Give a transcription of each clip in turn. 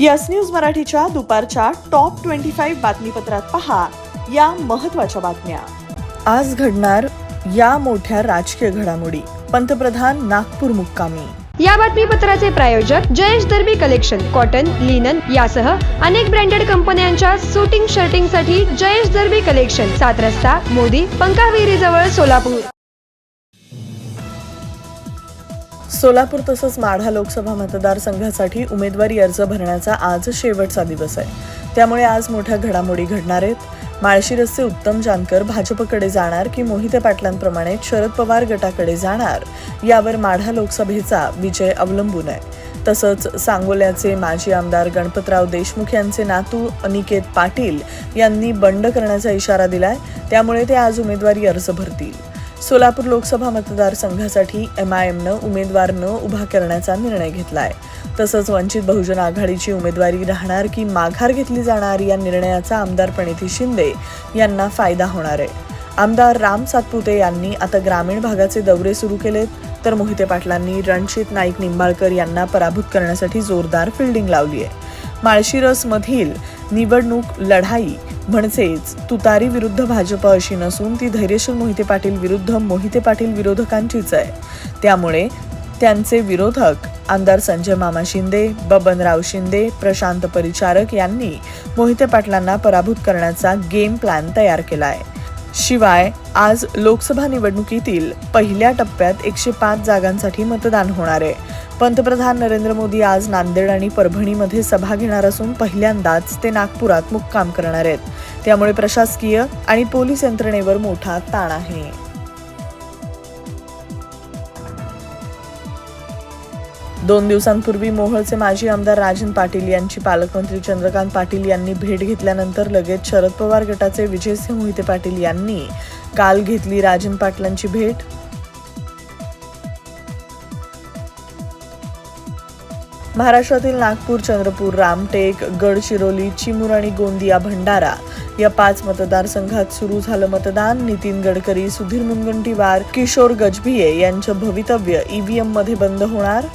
Yes news मराठीच्या दुपारच्या top twenty five बातमीपत्रात पहा या महत्त्वाच्या बातम्या. आज घडणार या मोठ्या राजकीय घडामोडी. पंतप्रधान नागपूर मुक्कामी. या बातमीपत्राचे प्रायोजक Jayesh Darbi collection cotton linen यासह अनेक ब्रँडेड कंपन्यांच्या सुटिंग शर्टिंगसाठी जयेश दर्बी कलेक्शन सात रस्ता मोदी पंकाविहिरी जवळ सोलापूर. सोलापूर तसंच माढा लोकसभा मतदारसंघासाठी उमेदवारी अर्ज भरण्याचा आज शेवटचा दिवस आहे. त्यामुळे आज मोठ्या घडामोडी घडणार आहेत. माळशिरसचे उत्तम जानकर भाजपकडे जाणार की मोहिते पाटलांप्रमाणे शरद पवार गटाकडे जाणार? यावर माढा लोकसभेचा विजय अवलंबून आहे. तसंच सांगोल्याचे माजी आमदार गणपतराव देशमुख यांचे नातू अनिकेत पाटील यांनी बंड करण्याचा इशारा दिलाय. त्यामुळे ते आज उमेदवारी अर्ज भरतील. सोलापूर लोकसभा मतदारसंघासाठी एम आय एमनं उमेदवार न उभा करण्याचा निर्णय घेतला आहे तसंच वंचित बहुजन आघाडीची उमेदवारी राहणार की माघार घेतली जाणार या निर्णयाचा आमदार प्रणिती शिंदे यांना फायदा होणार आहे. आमदार राम सातपुते यांनी आता ग्रामीण भागाचे दौरे सुरू केलेत. तर मोहिते पाटलांनी रणजित नाईक निंबाळकर यांना पराभूत करण्यासाठी जोरदार फिल्डिंग लावली आहे माळशिरसमधील निवडणूक लढाई म्हणजेच तुतारी विरुद्ध भाजप अशी नसून ती धैर्यशील मोहिते पाटील विरुद्ध मोहिते पाटील विरोधकांचीच आहे. त्यामुळे त्यांचे विरोधक आमदार संजय मामा शिंदे बबनराव शिंदे प्रशांत परिचारक यांनी मोहिते पाटलांना पराभूत करण्याचा गेम प्लॅन तयार केला आहे शिवाय आज लोकसभा निवडणुकीतील पहिल्या टप्प्यात एकशे पाच जागांसाठी मतदान होणार आहे. पंतप्रधान नरेंद्र मोदी आज नांदेड आणि परभणीमध्ये सभा घेणार असून पहिल्यांदाच ते नागपुरात मुक्काम करणार आहेत. त्यामुळे प्रशासकीय आणि पोलीस यंत्रणेवर मोठा ताण आहे. दोन दिवसांपूर्वी मोहोळचे माजी आमदार राजन पाटील यांची पालकमंत्री चंद्रकांत पाटील यांनी भेट घेतल्यानंतर लगेच शरद पवार गटाचे विजयसिंह मोहिते पाटील यांनी काल घेतली राजन पाटलांची भेट. महाराष्ट्रातील नागपूर चंद्रपूर रामटेक गडचिरोली चिमूर आणि गोंदिया भंडारा या पाच मतदारसंघात सुरू झालं मतदान. नितीन गडकरी सुधीर मुनगंटीवार किशोर गजभिये यांचं भवितव्य ईव्हीएममध्ये बंद होणार.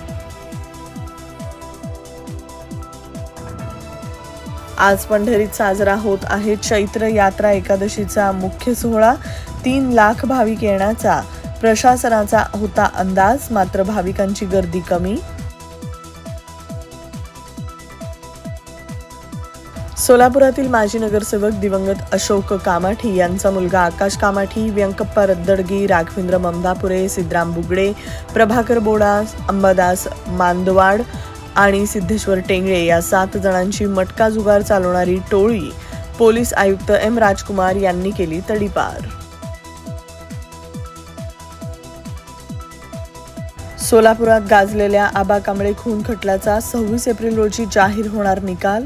आज पंढरीत साजरा होत आहे चैत्र यात्रा एकादशीचा मुख्य सोहळा. तीन लाख भाविक येण्याचा प्रशासनाचा होता अंदाज मात्र भाविकांची गर्दी कमी. सोलापुरातील माजी नगरसेवक दिवंगत अशोक कामाठी यांचा मुलगा आकाश कामाठी व्यंकप्पा रद्दडगी राघवेंद्र ममदापुरे सिद्धराम बुगडे प्रभाकर बोडा अंबादास मांदवाड आणि सिद्धेश्वर टेंगळे या सात जणांची मटका जुगार चालवणारी टोळी पोलीस आयुक्त एम राजकुमार यांनी केली तडीपार. सोलापुरात गाजलेल्या आबा कांबळे खून खटल्याचा सव्वीस एप्रिल रोजी जाहीर होणार निकाल?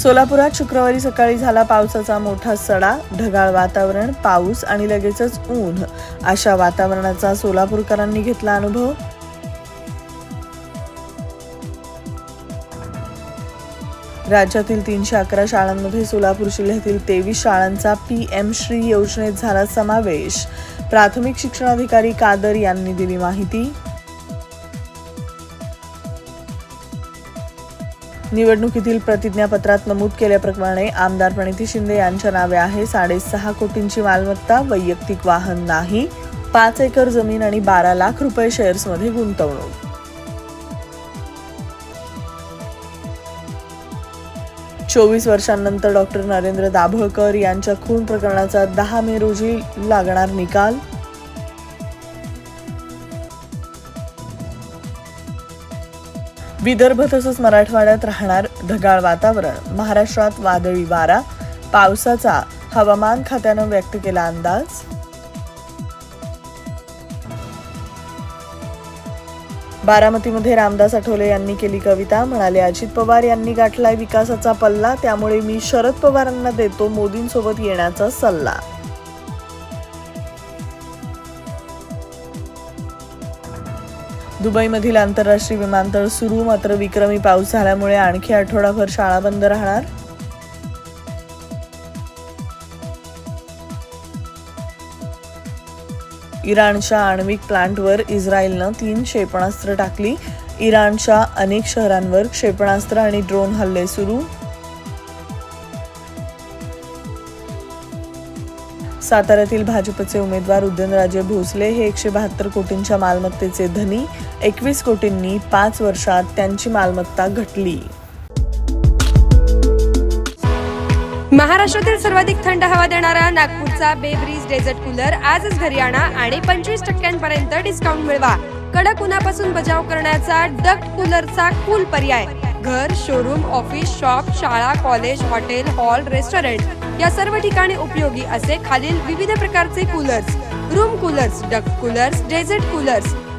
सोलापुरात शुक्रवारी सकाळी झाला पावसाचा मोठा सडा ढगाळ वातावरण पाऊस आणि लगेचच ऊन. अशा वातावरणाचा सोलापूरकरांनी घेतला अनुभव. राज्यातील तीनशे अकरा शाळांमध्ये सोलापूर जिल्ह्यातील तेवीस शाळांचा पी एम श्री योजनेत झाला समावेश. प्राथमिक शिक्षणाधिकारी कादर यांनी दिली माहिती. निवडणुकीतील प्रतिज्ञापत्रात नमूद केल्याप्रमाणे आमदार प्रणिती शिंदे यांच्या नावे आहे. साडेसहा कोटींची मालमत्ता वैयक्तिक वाहन नाही पाच एकर जमीन आणि बारा लाख रुपये शेअर्समध्ये गुंतवणूक. चोवीस वर्षांनंतर डॉक्टर नरेंद्र दाभोळकर यांच्या खून प्रकरणाचा दहा मे रोजी लागणार निकाल. विदर्भ तसंच मराठवाड्यात राहणार ढगाळ वातावरण. महाराष्ट्रात वादळी वारा. पावसाचा हवामान खात्यानं व्यक्त केला अंदाज. बारामतीमध्ये रामदास आठवले यांनी केली कविता. म्हणाले अजित पवार यांनी गाठलाय विकासाचा पल्ला. त्यामुळे मी शरद पवारांना देतो मोदींसोबत येण्याचा सल्ला. दुबईमधील आंतरराष्ट्रीय विमानतळ सुरू मात्र विक्रमी पाऊस झाल्यामुळे आणखी आठवडाभर शाळा बंद राहणार? इराणच्या आण्विक प्लांटवर इस्रायलनं तीन क्षेपणास्त्र टाकली. इराणच्या अनेक शहरांवर क्षेपणास्त्र आणि ड्रोन हल्ले सुरू. साताऱ्यातील भाजपचे उमेदवार उदयनराजे भोसले हे एकशे बहात्तर कोटींच्या मालमत्तेचे धनी एकवीस कोटींनी पाच वर्षात त्यांची मालमत्ता घटली. महाराष्ट्रातील सर्वाधिक थंड हवा देणारा नागपूरचा बेब्रीज डेझर्ट कूलर आजच घरी आणा आणि पंचवीस टक्क्यांपर्यंत डिस्काउंट मिळवा. कडक उन्हापासून बचाव करण्याचा डक्ट कूलरचा कूल पर्याय. घर शोरूम ऑफिस शॉप शाळा कॉलेज हॉटेल हॉल रेस्टॉरंट या सर्व ठिकाणी उपयोगी असे खालील विविध प्रकारचे coolers room coolers duct coolers desert coolers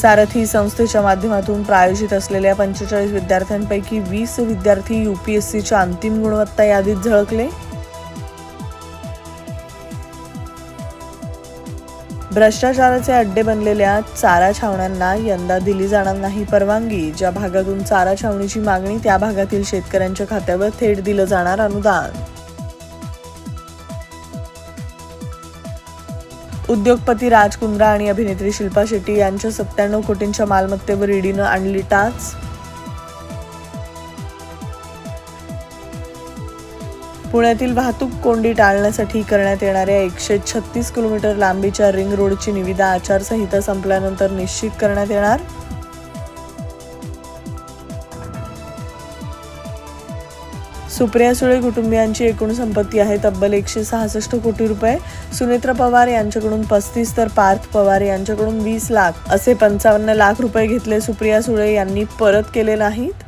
सारथी संस्थेच्या माध्यमातून प्रायोजित असलेल्या पंचेचाळीस विद्यार्थ्यांपैकी वीस विद्यार्थी युपीएससीच्या अंतिम गुणवत्ता यादीत झळकले. भ्रष्टाचाराचे अड्डे बनलेल्या चारा छावण्यांना यंदा दिली जाणार नाही परवानगी. ज्या भागातून चारा छावणीची मागणी त्या भागातील शेतकऱ्यांच्या खात्यावर थेट दिलं जाणार अनुदान. उद्योगपती राज कुंद्रा आणि अभिनेत्री शिल्पा शेट्टी यांच्या सत्त्याण्णव कोटींच्या मालमत्तेवर ईडीनं आणली टाच. पुण्यातील वाहतूक कोंडी टाळण्यासाठी करण्यात येणाऱ्या एकशे छत्तीस किलोमीटर लांबीच्या रिंग रोडची निविदा आचारसंहिता संपल्यानंतर निश्चित करण्यात येणार. सुप्रिया सुळे कुटुंबियांची एकूण संपत्ती आहे तब्बल एकशे सहासष्ट कोटी रुपये. सुनेत्र पवार यांच्याकडून पस्तीस तर पार्थ पवार यांच्याकडून वीस लाख असे पंचावन्न लाख रुपये घेतले सुप्रिया सुळे यांनी परत केले नाहीत.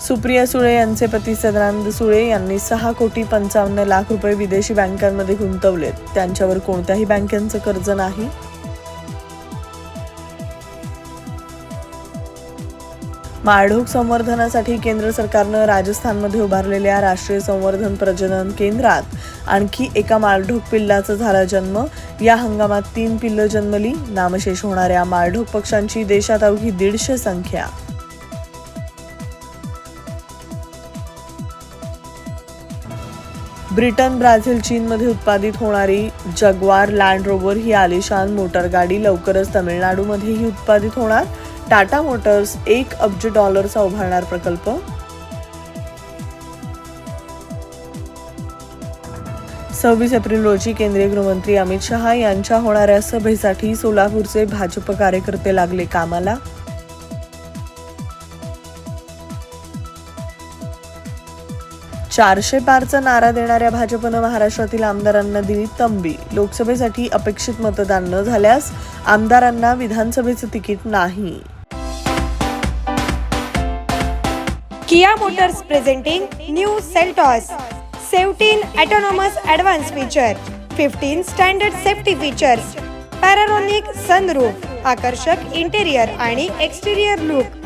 सुप्रिया सुळे यांचे पती सदानंद सुळे यांनी सहा कोटी पंचावन्न लाख रुपये विदेशी बँकांमध्ये गुंतवलेत त्यांच्यावर कोणत्याही बँकेचं कर्ज नाही. माळढोक संवर्धनासाठी केंद्र सरकारनं राजस्थानमध्ये उभारलेल्या राष्ट्रीय संवर्धन प्रजनन केंद्रात आणखी एका माळढोक पिल्लाचा झाला जन्म. या हंगामात तीन पिल्लं जन्मली. नामशेष होणाऱ्या माळढोक पक्ष्यांची देशात अवघी दीडशे संख्या. ब्रिटन ब्राझील चीनमध्ये उत्पादित होणारी जगवार लँड रोवर ही आलिशान मोटारगाडी लवकरच तमिळनाडूमध्येही उत्पादित होणार. टाटा मोटर्स एक अब्ज डॉलरचा उभारणार प्रकल्प. सव्वीस एप्रिल रोजी केंद्रीय गृहमंत्री अमित शहा यांच्या होणाऱ्या सभेसाठी सोलापूरचे भाजप कार्यकर्ते लागले कामाला. चारशे पारचा नारा देणाऱ्या भाजपनं महाराष्ट्रातील आमदारांना दिली तंबी. लोकसभेसाठी अपेक्षित मतदान न झाल्यास आमदारांना विधानसभेचं तिकीट नाही. Kia Motors presenting new Seltos. Seventeen autonomous advance feature. Fifteen standard safety features. Panoramic sunroof आकर्षक इंटेरियर आणि एक्सटेरियर लुक.